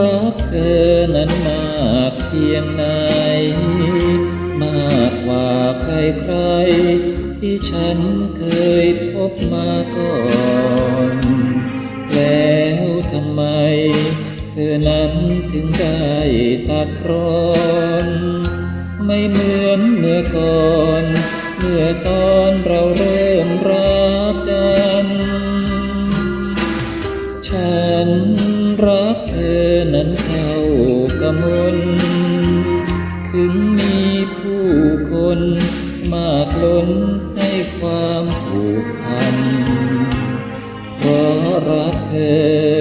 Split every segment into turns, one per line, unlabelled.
รักเธอนั้นมากเพียงไหน มากกว่าใครใครที่ฉันเคยพบมาก่อน แล้วทำไม เธอนั้นถึงได้ตัดร้อน ไม่เหมือนเมื่อก่อน เมื่อตอนเราเริ่ม ถึงมีผู้คนมากล้นให้ความผูกพันเพราะรักเธ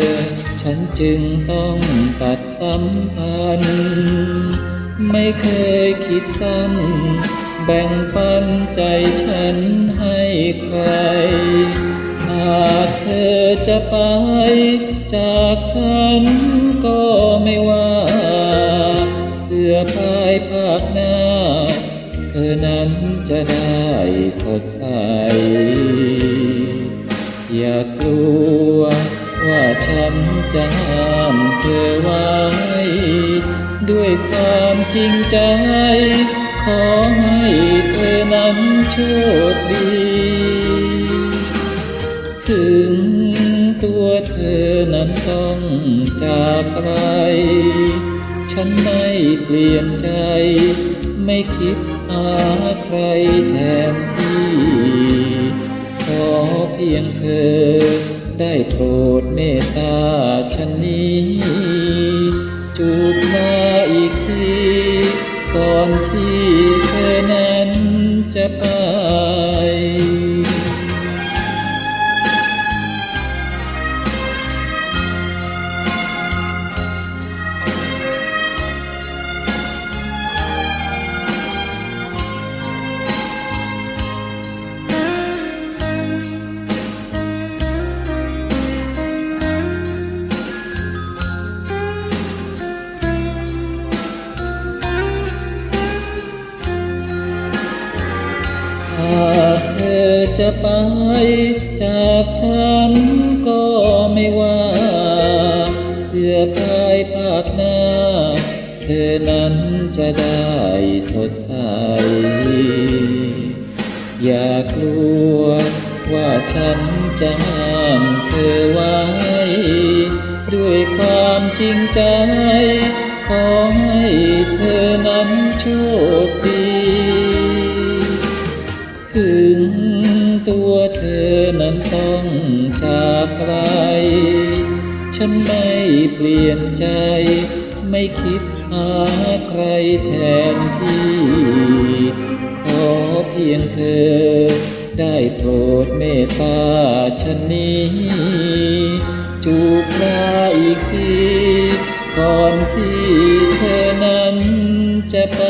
อ ฉันจึงต้องตัดสัมพันธ์ไม่เคยคิดสั้น แบ่งปันใจฉันให้ใคร หากเธอจะไปจากฉันก็ไม่ว่า ภายภาคหน้า เธอนั้นจะได้สดใส อย่ากลัวว่าฉันจะห้ามเธอไว้ ด้วยความจริงใจ ขอให้เธอนั้นโชคดี ถึงตัวเธอนั้นต้องจากไกล ฉันไม่เปลี่ยนใจ ไม่คิดหาใครแทนที่ ขอเพียงเธอ ได้โปรดเมตตาฉันนี้ จูบมาอีกทีก่อนที่เธอนั้นจะไป จะไปจากฉันก็ไม่ว่า เพื่อภายภาคหน้า เธอนั้นจะได้สดใส อย่ากลัวว่าฉันจะห้ามเธอไว้ ด้วยความจริงใจ เธอนั้นต้องจากไกล ฉันไม่เปลี่ยนใจ ไม่คิดหาใครแทนที่ ขอเพียงเธอ ได้โปรดเมตตาฉันนี้ จูบลาอีกทีก่อนที่เธอนั้นจะไป